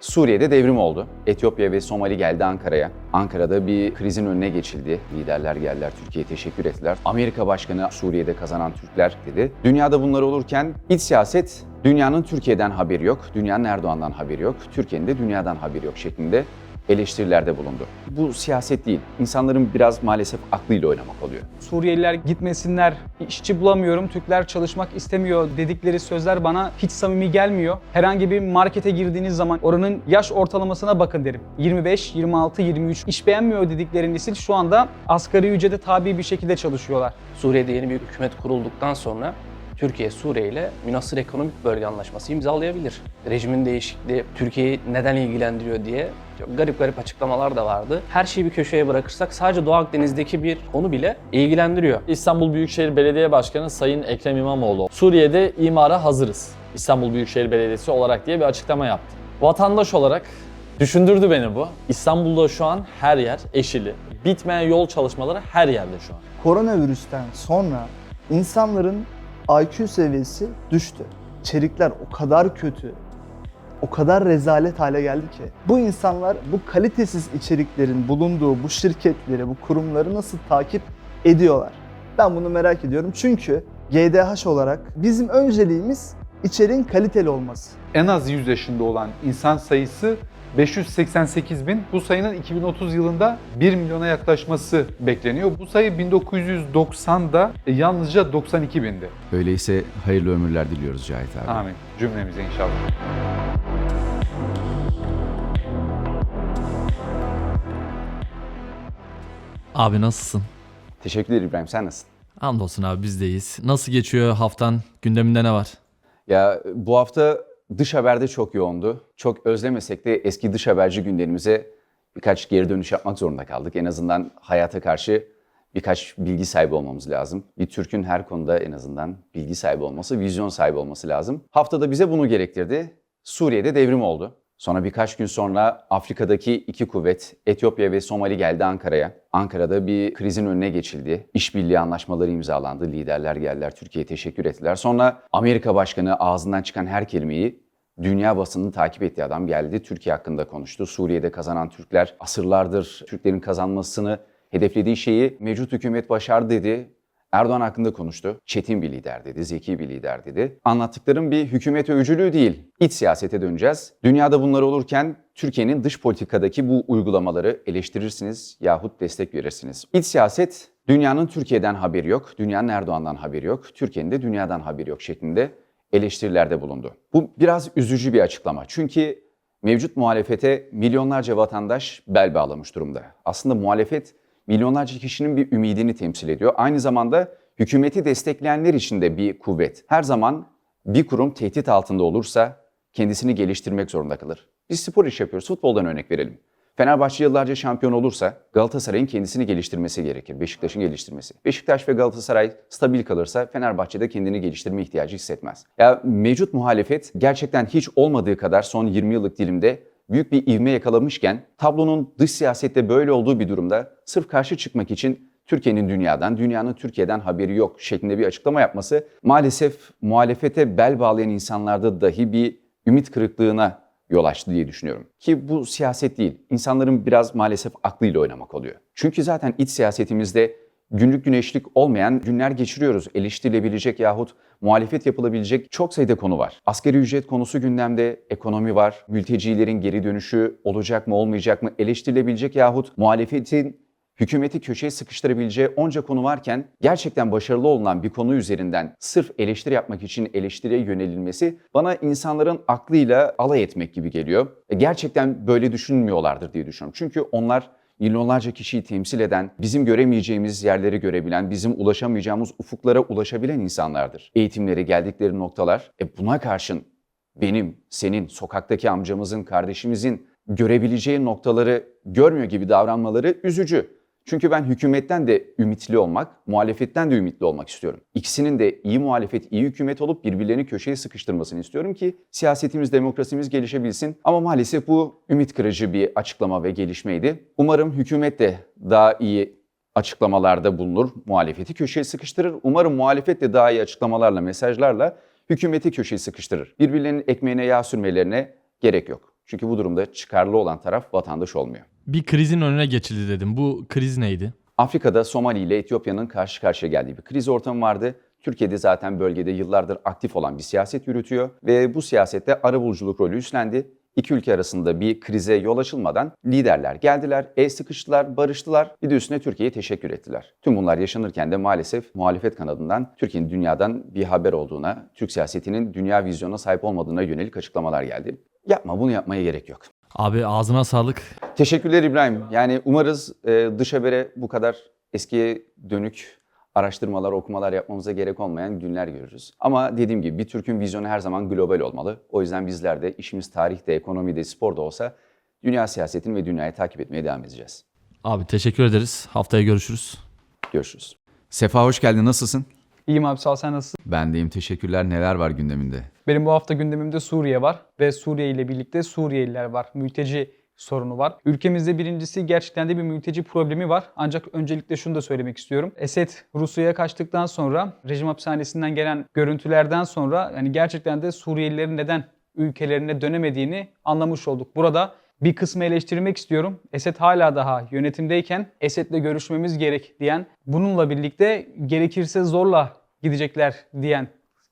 Suriye'de devrim oldu. Etiyopya ve Somali geldi Ankara'ya. Ankara'da bir krizin önüne geçildi. Liderler geldiler, Türkiye'ye teşekkür ettiler. Amerika Başkanı Suriye'de kazanan Türkler dedi. Dünyada bunlar olurken iç siyaset dünyanın Türkiye'den haberi yok, dünyanın Erdoğan'dan haberi yok, Türkiye'nin de dünyadan haberi yok şeklinde eleştirilerde bulundu. Bu siyaset değil, insanların biraz maalesef aklıyla oynamak oluyor. Suriyeliler gitmesinler, işçi bulamıyorum, Türkler çalışmak istemiyor dedikleri sözler bana hiç samimi gelmiyor. Herhangi bir markete girdiğiniz zaman oranın yaş ortalamasına bakın derim. 25, 26, 23 iş beğenmiyor dedikleri nesil şu anda asgari ücrete tabi bir şekilde çalışıyorlar. Suriye'de yeni bir hükümet kurulduktan sonra Türkiye Suriye ile münasır ekonomik bölge anlaşması imzalayabilir. Rejimin değişikliği Türkiye'yi neden ilgilendiriyor diye çok garip garip açıklamalar da vardı. Her şeyi bir köşeye bırakırsak sadece Doğu Akdeniz'deki bir konu bile ilgilendiriyor. İstanbul Büyükşehir Belediye Başkanı Sayın Ekrem İmamoğlu Suriye'de imara hazırız. İstanbul Büyükşehir Belediyesi olarak diye bir açıklama yaptı. Vatandaş olarak düşündürdü beni bu. İstanbul'da şu an her yer eşili. Bitmeyen yol çalışmaları her yerde şu an. Koronavirüsten sonra insanların IQ seviyesi düştü. İçerikler o kadar kötü, o kadar rezalet hale geldi ki. Bu insanlar bu kalitesiz içeriklerin bulunduğu bu şirketleri, bu kurumları nasıl takip ediyorlar? Ben bunu merak ediyorum çünkü GDH olarak bizim önceliğimiz içeriğin kaliteli olması. en az 100 yaşında olan insan sayısı 588 bin. Bu sayının 2030 yılında 1 milyona yaklaşması bekleniyor. Bu sayı 1990'da yalnızca 92 bindi. Öyleyse hayırlı ömürler diliyoruz Cahit abi. Amin. Cümlemize inşallah. Abi nasılsın? Teşekkürler İbrahim, sen nasılsın? Hamdolsun abi bizdeyiz. Nasıl geçiyor haftan? Gündeminde ne var? Ya bu hafta dış haberde çok yoğundu. Çok özlemesek de eski dış haberci günlerimize birkaç geri dönüş yapmak zorunda kaldık. En azından hayata karşı birkaç bilgi sahibi olmamız lazım. Bir Türk'ün her konuda en azından bilgi sahibi olması, vizyon sahibi olması lazım. Haftada bize bunu gerektirdi. Suriye'de devrim oldu. Sonra birkaç gün sonra Afrika'daki iki kuvvet Etiyopya ve Somali geldi Ankara'ya. Ankara'da bir krizin önüne geçildi. İşbirliği anlaşmaları imzalandı. Liderler geldiler, Türkiye'ye teşekkür ettiler. Sonra Amerika Başkanı ağzından çıkan her kelimeyi dünya basını takip ettiği adam geldi. Türkiye hakkında konuştu. Suriye'de kazanan Türkler asırlardır Türklerin kazanmasını hedeflediği şeyi mevcut hükümet başardı dedi. Erdoğan hakkında konuştu. Çetin bir lider dedi, zeki bir lider dedi. Anlattıklarım bir hükümet övücülüğü değil. İç siyasete döneceğiz. Dünyada bunlar olurken Türkiye'nin dış politikadaki bu uygulamaları eleştirirsiniz yahut destek verirsiniz. İç siyaset dünyanın Türkiye'den haberi yok, dünyanın Erdoğan'dan haberi yok, Türkiye'nin de dünyadan haberi yok şeklinde eleştirilerde bulundu. Bu biraz üzücü bir açıklama. Çünkü mevcut muhalefete milyonlarca vatandaş bel bağlamış durumda. Aslında muhalefet milyonlarca kişinin bir ümidini temsil ediyor. Aynı zamanda hükümeti destekleyenler için de bir kuvvet. Her zaman bir kurum tehdit altında olursa kendisini geliştirmek zorunda kalır. Biz spor iş yapıyoruz, futboldan örnek verelim. Fenerbahçe yıllarca şampiyon olursa Galatasaray'ın kendisini geliştirmesi gerekir. Beşiktaş'ın geliştirmesi. Beşiktaş ve Galatasaray stabil kalırsa Fenerbahçe'de kendini geliştirme ihtiyacı hissetmez. Ya mevcut muhalefet gerçekten hiç olmadığı kadar son 20 yıllık dilimde büyük bir ivme yakalamışken tablonun dış siyasette böyle olduğu bir durumda sırf karşı çıkmak için Türkiye'nin dünyadan, dünyanın Türkiye'den haberi yok şeklinde bir açıklama yapması maalesef muhalefete bel bağlayan insanlarda dahi bir ümit kırıklığına yol açtı diye düşünüyorum. Ki bu siyaset değil. İnsanların biraz maalesef aklıyla oynamak oluyor. Çünkü zaten iç siyasetimizde günlük güneşlik olmayan günler geçiriyoruz. Eleştirilebilecek yahut muhalefet yapılabilecek çok sayıda konu var. Asgari ücret konusu gündemde, ekonomi var, mültecilerin geri dönüşü olacak mı olmayacak mı eleştirilebilecek yahut muhalefetin hükümeti köşeye sıkıştırabileceği onca konu varken gerçekten başarılı olunan bir konu üzerinden sırf eleştiri yapmak için eleştiriye yönelilmesi bana insanların aklıyla alay etmek gibi geliyor. E, Gerçekten böyle düşünmüyorlardır diye düşünüyorum. Çünkü onlar milyonlarca kişiyi temsil eden, bizim göremeyeceğimiz yerleri görebilen, bizim ulaşamayacağımız ufuklara ulaşabilen insanlardır. Eğitimleri geldikleri noktalar. E buna karşın benim, senin, sokaktaki amcamızın, kardeşimizin görebileceği noktaları görmüyor gibi davranmaları üzücü. Çünkü ben hükümetten de ümitli olmak, muhalefetten de ümitli olmak istiyorum. İkisinin de iyi muhalefet, iyi hükümet olup birbirlerini köşeye sıkıştırmasını istiyorum ki siyasetimiz, demokrasimiz gelişebilsin. Ama maalesef bu ümit kırıcı bir açıklama ve gelişmeydi. Umarım hükümet de daha iyi açıklamalarda bulunur, muhalefeti köşeye sıkıştırır. Umarım muhalefet de daha iyi açıklamalarla, mesajlarla hükümeti köşeye sıkıştırır. Birbirlerinin ekmeğine yağ sürmelerine gerek yok. Çünkü bu durumda çıkarlı olan taraf vatandaş olmuyor. Bir krizin önüne geçildi dedim. Bu kriz neydi? Afrika'da Somali ile Etiyopya'nın karşı karşıya geldiği bir kriz ortamı vardı. Türkiye'de zaten bölgede yıllardır aktif olan bir siyaset yürütüyor ve bu siyasette arabuluculuk rolü üstlendi. İki ülke arasında bir krize yol açılmadan liderler geldiler, el sıkıştılar, barıştılar. Bir de üstüne Türkiye'ye teşekkür ettiler. Tüm bunlar yaşanırken de maalesef muhalefet kanadından Türkiye'nin dünyadan bir haber olduğuna, Türk siyasetinin dünya vizyona sahip olmadığına yönelik açıklamalar geldi. Yapma bunu yapmaya gerek yok. Abi ağzına sağlık. Teşekkürler İbrahim. Yani umarız e, dış habere bu kadar eskiye dönük araştırmalar, okumalar yapmamıza gerek olmayan günler görürüz. Ama dediğim gibi bir Türk'ün vizyonu her zaman global olmalı. O yüzden bizler de işimiz tarihte, ekonomide, sporda olsa dünya siyasetini ve dünyayı takip etmeye devam edeceğiz. Abi teşekkür ederiz. Haftaya görüşürüz. Görüşürüz. Sefa hoş geldin. Nasılsın? İyiyim abi sağ ol sen nasılsın? Ben deyim. Teşekkürler. Neler var gündeminde? Benim bu hafta gündemimde Suriye var ve Suriye ile birlikte Suriyeliler var. Mülteci sorunu var. Ülkemizde birincisi gerçekten de bir mülteci problemi var. Ancak öncelikle şunu da söylemek istiyorum. Esed Rusya'ya kaçtıktan sonra rejim hapishanesinden gelen görüntülerden sonra yani gerçekten de Suriyelilerin neden ülkelerine dönemediğini anlamış olduk. Burada bir kısmı eleştirmek istiyorum. Esed hala daha yönetimdeyken Esed'le görüşmemiz gerek diyen, bununla birlikte gerekirse zorla gidecekler diyen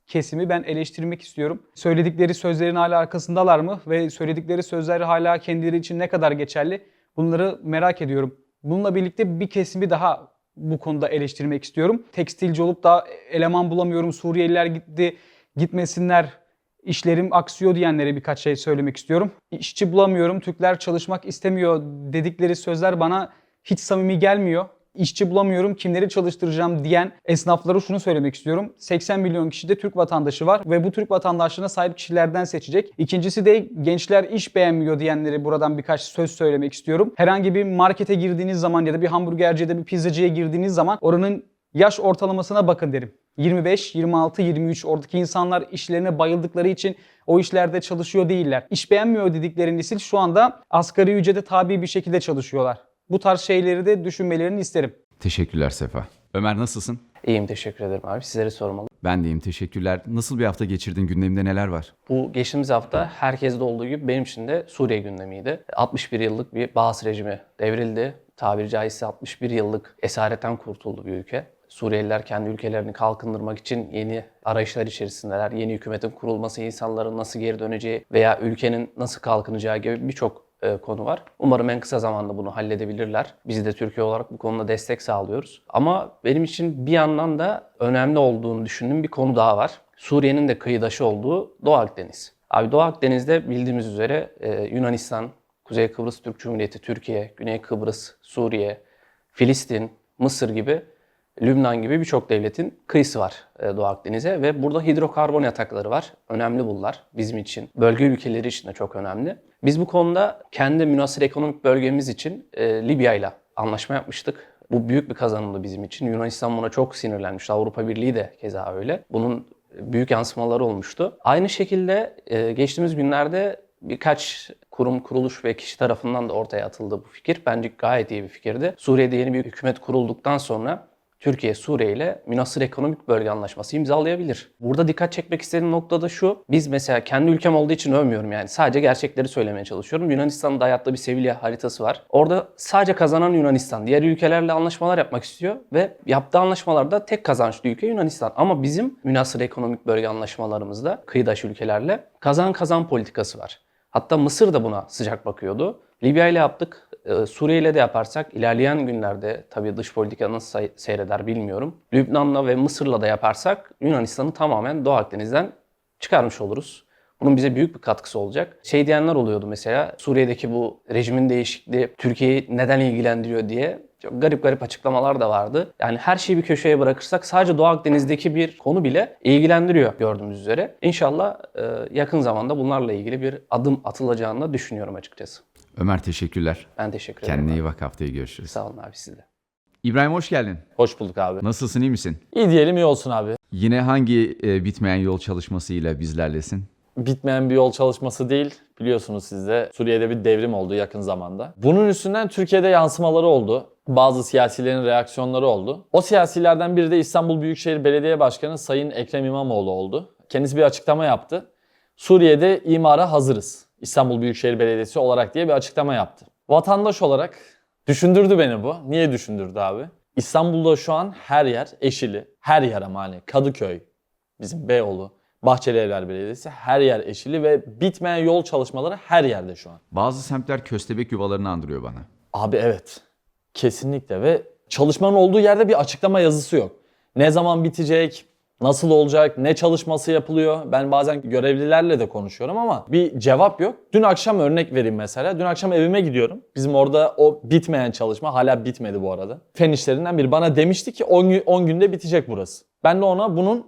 kesimi ben eleştirmek istiyorum. Söyledikleri sözlerin hala arkasındalar mı ve söyledikleri sözler hala kendileri için ne kadar geçerli? Bunları merak ediyorum. Bununla birlikte bir kesimi daha bu konuda eleştirmek istiyorum. Tekstilci olup da eleman bulamıyorum, Suriyeliler gitti, gitmesinler, işlerim aksıyor diyenlere birkaç şey söylemek istiyorum. İşçi bulamıyorum, Türkler çalışmak istemiyor dedikleri sözler bana hiç samimi gelmiyor. İşçi bulamıyorum, kimleri çalıştıracağım diyen esnaflara şunu söylemek istiyorum. 80 milyon kişi de Türk vatandaşı var ve bu Türk vatandaşlığına sahip kişilerden seçecek. İkincisi de gençler iş beğenmiyor diyenlere buradan birkaç söz söylemek istiyorum. Herhangi bir markete girdiğiniz zaman ya da bir hamburgerciye de bir pizzacıya girdiğiniz zaman oranın yaş ortalamasına bakın derim. 25, 26, 23 oradaki insanlar işlerine bayıldıkları için o işlerde çalışıyor değiller. İş beğenmiyor dedikleri nesil şu anda asgari ücrete tabi bir şekilde çalışıyorlar. Bu tarz şeyleri de düşünmelerini isterim. Teşekkürler Sefa. Ömer nasılsın? İyiyim teşekkür ederim abi. Sizleri sormalı. Ben deyim. Teşekkürler. Nasıl bir hafta geçirdin? Gündeminde neler var? Bu geçtiğimiz hafta herkeste olduğu gibi benim için de Suriye gündemiydi. 61 yıllık bir Baas rejimi devrildi. Tabiri caizse 61 yıllık esaretten kurtuldu bir ülke. Suriyeliler kendi ülkelerini kalkındırmak için yeni arayışlar içerisindeler. Yeni hükümetin kurulması, insanların nasıl geri döneceği veya ülkenin nasıl kalkınacağı gibi birçok konu var. Umarım en kısa zamanda bunu halledebilirler. Biz de Türkiye olarak bu konuda destek sağlıyoruz. Ama benim için bir yandan da önemli olduğunu düşündüğüm bir konu daha var. Suriye'nin de kıyıdaşı olduğu Doğu Akdeniz. Abi Doğu Akdeniz'de bildiğimiz üzere e, Yunanistan, Kuzey Kıbrıs Türk Cumhuriyeti, Türkiye, Güney Kıbrıs, Suriye, Filistin, Mısır gibi Lübnan gibi birçok devletin kıyısı var e, Doğu Akdeniz'e ve burada hidrokarbon yatakları var. Önemli bunlar bizim için. Bölge ülkeleri için de çok önemli. Biz bu konuda kendi münasır ekonomik bölgemiz için e, Libya ile anlaşma yapmıştık. Bu büyük bir kazanımdı bizim için. Yunanistan buna çok sinirlenmişti. Avrupa Birliği de keza öyle. Bunun büyük yansımaları olmuştu. Aynı şekilde e, geçtiğimiz günlerde birkaç kurum, kuruluş ve kişi tarafından da ortaya atıldı bu fikir. Bence gayet iyi bir fikirdi. Suriye'de yeni bir hükümet kurulduktan sonra Türkiye Suriye ile münasır ekonomik bölge anlaşması imzalayabilir. Burada dikkat çekmek istediğim nokta da şu. Biz mesela kendi ülkem olduğu için övmüyorum yani. Sadece gerçekleri söylemeye çalışıyorum. Yunanistan'ın dayattığı bir Sevilla haritası var. Orada sadece kazanan Yunanistan. Diğer ülkelerle anlaşmalar yapmak istiyor ve yaptığı anlaşmalarda tek kazançlı ülke Yunanistan. Ama bizim münasır ekonomik bölge anlaşmalarımızda kıyıdaş ülkelerle kazan kazan politikası var. Hatta Mısır da buna sıcak bakıyordu. Libya ile yaptık. Ee, Suriye ile de yaparsak ilerleyen günlerde tabii dış politika nasıl seyreder bilmiyorum. Lübnan'la ve Mısır'la da yaparsak Yunanistan'ı tamamen Doğu Akdeniz'den çıkarmış oluruz. Bunun bize büyük bir katkısı olacak. Şey diyenler oluyordu mesela Suriye'deki bu rejimin değişikliği Türkiye'yi neden ilgilendiriyor diye çok garip garip açıklamalar da vardı. Yani her şeyi bir köşeye bırakırsak sadece Doğu Akdeniz'deki bir konu bile ilgilendiriyor gördüğümüz üzere. İnşallah e, yakın zamanda bunlarla ilgili bir adım atılacağını düşünüyorum açıkçası. Ömer teşekkürler. Ben teşekkür ederim. Kendine iyi bak haftaya görüşürüz. Sağ olun abi siz de. İbrahim hoş geldin. Hoş bulduk abi. Nasılsın iyi misin? İyi diyelim iyi olsun abi. Yine hangi e, bitmeyen yol çalışmasıyla bizlerlesin? bitmeyen bir yol çalışması değil. Biliyorsunuz siz de Suriye'de bir devrim oldu yakın zamanda. Bunun üstünden Türkiye'de yansımaları oldu. Bazı siyasilerin reaksiyonları oldu. O siyasilerden biri de İstanbul Büyükşehir Belediye Başkanı Sayın Ekrem İmamoğlu oldu. Kendisi bir açıklama yaptı. Suriye'de imara hazırız. İstanbul Büyükşehir Belediyesi olarak diye bir açıklama yaptı. Vatandaş olarak düşündürdü beni bu. Niye düşündürdü abi? İstanbul'da şu an her yer eşili. Her yer ama hani Kadıköy, bizim Beyoğlu, Bahçeli Evler Belediyesi her yer eşili ve bitmeyen yol çalışmaları her yerde şu an. Bazı semtler köstebek yuvalarını andırıyor bana. Abi evet. Kesinlikle ve çalışmanın olduğu yerde bir açıklama yazısı yok. Ne zaman bitecek, nasıl olacak, ne çalışması yapılıyor. Ben bazen görevlilerle de konuşuyorum ama bir cevap yok. Dün akşam örnek vereyim mesela. Dün akşam evime gidiyorum. Bizim orada o bitmeyen çalışma hala bitmedi bu arada. Fen işlerinden biri bana demişti ki 10, gün- 10 günde bitecek burası. Ben de ona bunun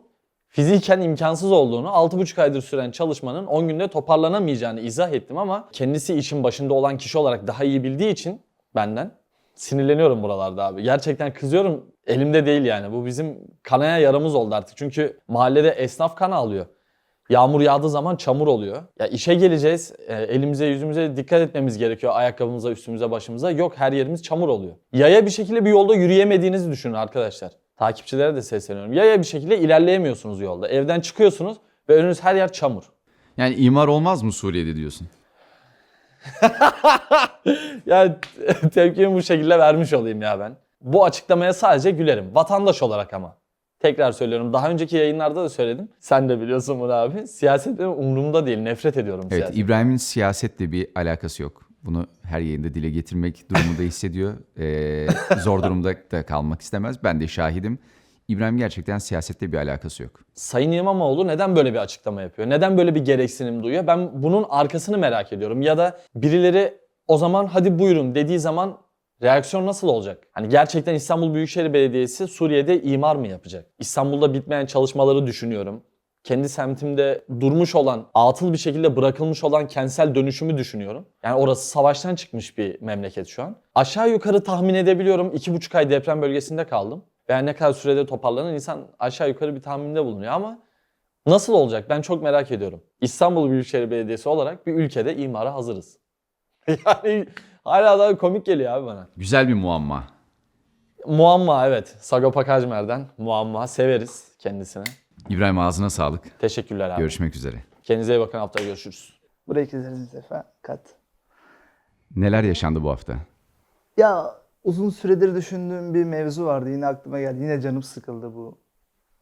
fiziken imkansız olduğunu, 6,5 aydır süren çalışmanın 10 günde toparlanamayacağını izah ettim ama kendisi işin başında olan kişi olarak daha iyi bildiği için benden sinirleniyorum buralarda abi. Gerçekten kızıyorum. Elimde değil yani. Bu bizim kanaya yaramız oldu artık. Çünkü mahallede esnaf kan alıyor. Yağmur yağdığı zaman çamur oluyor. Ya işe geleceğiz. e, elimize yüzümüze dikkat etmemiz gerekiyor. Ayakkabımıza, üstümüze, başımıza. Yok her yerimiz çamur oluyor. Yaya bir şekilde bir yolda yürüyemediğinizi düşünün arkadaşlar. Takipçilere de sesleniyorum. Yaya bir şekilde ilerleyemiyorsunuz yolda. Evden çıkıyorsunuz ve önünüz her yer çamur. Yani imar olmaz mı Suriye'de diyorsun? ya tepkimi bu şekilde vermiş olayım ya ben. Bu açıklamaya sadece gülerim. Vatandaş olarak ama. Tekrar söylüyorum. Daha önceki yayınlarda da söyledim. Sen de biliyorsun bunu abi. Siyaset benim umurumda değil. Nefret ediyorum Evet, siyaset. İbrahim'in siyasetle bir alakası yok. Bunu her yayında dile getirmek durumunda hissediyor. Ee, zor durumda da kalmak istemez. Ben de şahidim. İbrahim gerçekten siyasetle bir alakası yok. Sayın İmamoğlu neden böyle bir açıklama yapıyor? Neden böyle bir gereksinim duyuyor? Ben bunun arkasını merak ediyorum. Ya da birileri o zaman hadi buyurun dediği zaman reaksiyon nasıl olacak? Hani gerçekten İstanbul Büyükşehir Belediyesi Suriye'de imar mı yapacak? İstanbul'da bitmeyen çalışmaları düşünüyorum. Kendi semtimde durmuş olan, atıl bir şekilde bırakılmış olan kentsel dönüşümü düşünüyorum. Yani orası savaştan çıkmış bir memleket şu an. Aşağı yukarı tahmin edebiliyorum. iki buçuk ay deprem bölgesinde kaldım. Veya ne kadar sürede toparlanır insan aşağı yukarı bir tahminde bulunuyor ama nasıl olacak ben çok merak ediyorum. İstanbul Büyükşehir Belediyesi olarak bir ülkede imara hazırız. yani hala da komik geliyor abi bana. Güzel bir muamma. Muamma evet. Sagopa Kajmer'den muamma severiz kendisine. İbrahim ağzına sağlık. Teşekkürler abi. Görüşmek üzere. Kendinize iyi bakın haftaya görüşürüz. Buraya keseriz efendim. Kat. Neler yaşandı bu hafta? Ya uzun süredir düşündüğüm bir mevzu vardı. Yine aklıma geldi. Yine canım sıkıldı bu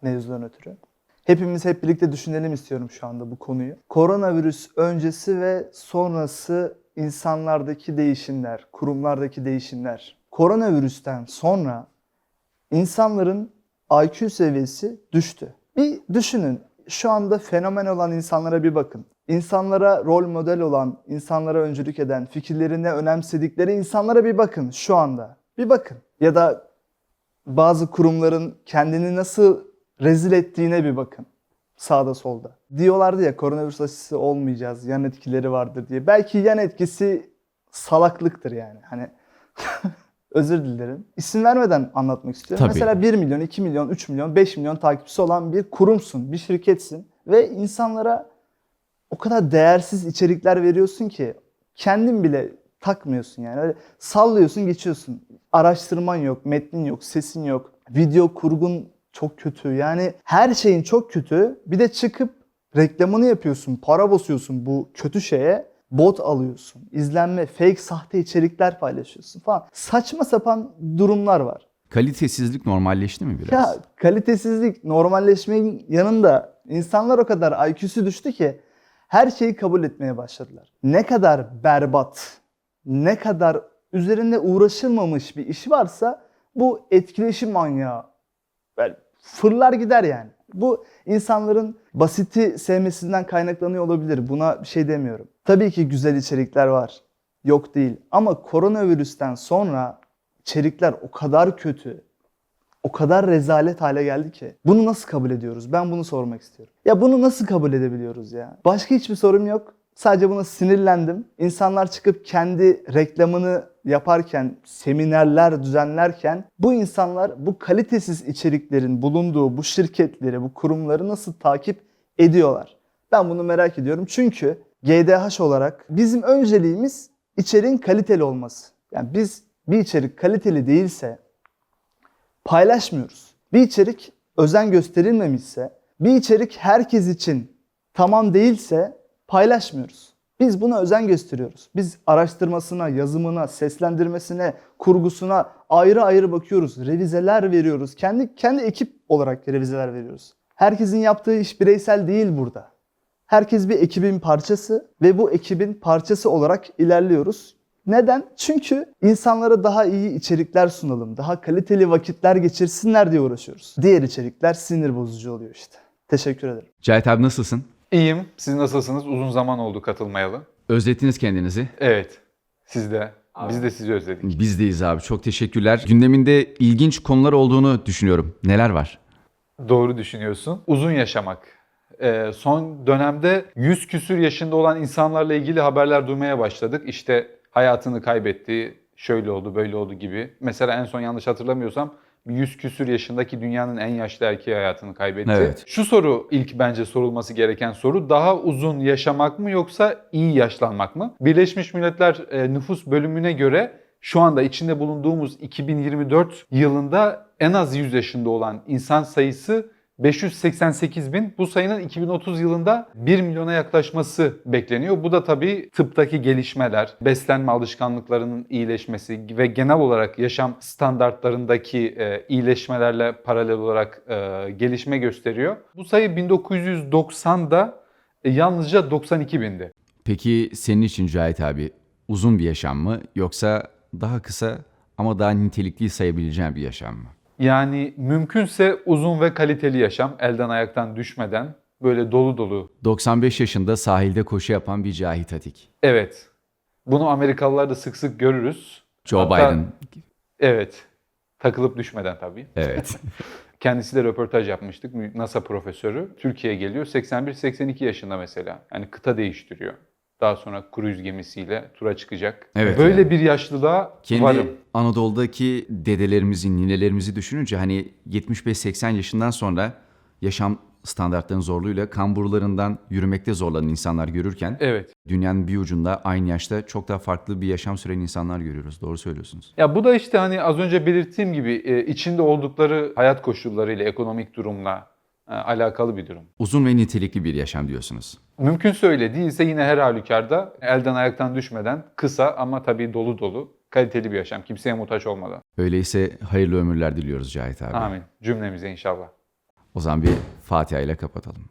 mevzudan ötürü. Hepimiz hep birlikte düşünelim istiyorum şu anda bu konuyu. Koronavirüs öncesi ve sonrası insanlardaki değişimler, kurumlardaki değişimler. Koronavirüsten sonra insanların IQ seviyesi düştü. Bir düşünün. Şu anda fenomen olan insanlara bir bakın. İnsanlara rol model olan, insanlara öncülük eden, fikirlerini önemsedikleri insanlara bir bakın şu anda. Bir bakın. Ya da bazı kurumların kendini nasıl rezil ettiğine bir bakın. Sağda solda. Diyorlardı ya koronavirüs aşısı olmayacağız, yan etkileri vardır diye. Belki yan etkisi salaklıktır yani. Hani özür dilerim. İsim vermeden anlatmak istiyorum. Tabii. Mesela 1 milyon, 2 milyon, 3 milyon, 5 milyon takipçisi olan bir kurumsun, bir şirketsin. Ve insanlara o kadar değersiz içerikler veriyorsun ki kendin bile takmıyorsun yani. Öyle sallıyorsun geçiyorsun. Araştırman yok, metnin yok, sesin yok. Video kurgun çok kötü. Yani her şeyin çok kötü. Bir de çıkıp reklamını yapıyorsun, para basıyorsun bu kötü şeye. Bot alıyorsun, izlenme, fake, sahte içerikler paylaşıyorsun falan. Saçma sapan durumlar var. Kalitesizlik normalleşti mi biraz? Ya kalitesizlik normalleşmenin yanında insanlar o kadar IQ'su düştü ki her şeyi kabul etmeye başladılar. Ne kadar berbat, ne kadar üzerinde uğraşılmamış bir iş varsa bu etkileşim manyağı böyle fırlar gider yani. Bu insanların basiti sevmesinden kaynaklanıyor olabilir. Buna bir şey demiyorum. Tabii ki güzel içerikler var. Yok değil. Ama koronavirüsten sonra içerikler o kadar kötü, o kadar rezalet hale geldi ki. Bunu nasıl kabul ediyoruz? Ben bunu sormak istiyorum. Ya bunu nasıl kabul edebiliyoruz ya? Başka hiçbir sorum yok. Sadece buna sinirlendim. İnsanlar çıkıp kendi reklamını yaparken, seminerler düzenlerken bu insanlar bu kalitesiz içeriklerin bulunduğu bu şirketleri, bu kurumları nasıl takip ediyorlar? Ben bunu merak ediyorum. Çünkü GDH olarak bizim önceliğimiz içeriğin kaliteli olması. Yani biz bir içerik kaliteli değilse paylaşmıyoruz. Bir içerik özen gösterilmemişse, bir içerik herkes için tamam değilse paylaşmıyoruz. Biz buna özen gösteriyoruz. Biz araştırmasına, yazımına, seslendirmesine, kurgusuna ayrı ayrı bakıyoruz. Revizeler veriyoruz. Kendi kendi ekip olarak revizeler veriyoruz. Herkesin yaptığı iş bireysel değil burada. Herkes bir ekibin parçası ve bu ekibin parçası olarak ilerliyoruz. Neden? Çünkü insanlara daha iyi içerikler sunalım, daha kaliteli vakitler geçirsinler diye uğraşıyoruz. Diğer içerikler sinir bozucu oluyor işte. Teşekkür ederim. Cahit abi nasılsın? İyiyim. Siz nasılsınız? Uzun zaman oldu katılmayalı. Özlettiniz kendinizi. Evet. Siz de. Biz de sizi özledik. Bizdeyiz abi. Çok teşekkürler. Gündeminde ilginç konular olduğunu düşünüyorum. Neler var? Doğru düşünüyorsun. Uzun yaşamak. Ee, son dönemde 100 küsür yaşında olan insanlarla ilgili haberler duymaya başladık. İşte hayatını kaybetti, şöyle oldu, böyle oldu gibi. Mesela en son yanlış hatırlamıyorsam 100 küsür yaşındaki dünyanın en yaşlı erkeği hayatını kaybetti. Evet. Şu soru ilk bence sorulması gereken soru. Daha uzun yaşamak mı yoksa iyi yaşlanmak mı? Birleşmiş Milletler e, nüfus bölümüne göre şu anda içinde bulunduğumuz 2024 yılında en az 100 yaşında olan insan sayısı 588 bin. Bu sayının 2030 yılında 1 milyona yaklaşması bekleniyor. Bu da tabii tıptaki gelişmeler, beslenme alışkanlıklarının iyileşmesi ve genel olarak yaşam standartlarındaki e, iyileşmelerle paralel olarak e, gelişme gösteriyor. Bu sayı 1990'da e, yalnızca 92 bindi. Peki senin için Cahit abi uzun bir yaşam mı yoksa daha kısa ama daha nitelikli sayabileceğin bir yaşam mı? Yani mümkünse uzun ve kaliteli yaşam, elden ayaktan düşmeden böyle dolu dolu 95 yaşında sahilde koşu yapan bir Cahit Atik. Evet. Bunu Amerikalılar da sık sık görürüz. Joe Hatta- Biden. Evet. Takılıp düşmeden tabii. Evet. Kendisiyle röportaj yapmıştık. NASA profesörü. Türkiye'ye geliyor. 81-82 yaşında mesela. Yani kıta değiştiriyor. Daha sonra kruz gemisiyle tura çıkacak. Evet Böyle yani. bir yaşlılığa Kendi varım. Anadolu'daki dedelerimizi, ninelerimizi düşününce hani 75-80 yaşından sonra yaşam standartlarının zorluğuyla kamburlarından yürümekte zorlanan insanlar görürken Evet. dünyanın bir ucunda aynı yaşta çok daha farklı bir yaşam süren insanlar görüyoruz. Doğru söylüyorsunuz. Ya bu da işte hani az önce belirttiğim gibi e, içinde oldukları hayat koşullarıyla, ekonomik durumla alakalı bir durum. Uzun ve nitelikli bir yaşam diyorsunuz. Mümkünse öyle değilse yine her halükarda elden ayaktan düşmeden kısa ama tabii dolu dolu kaliteli bir yaşam. Kimseye muhtaç olmadan. Öyleyse hayırlı ömürler diliyoruz Cahit abi. Amin. Cümlemize inşallah. O zaman bir Fatiha ile kapatalım.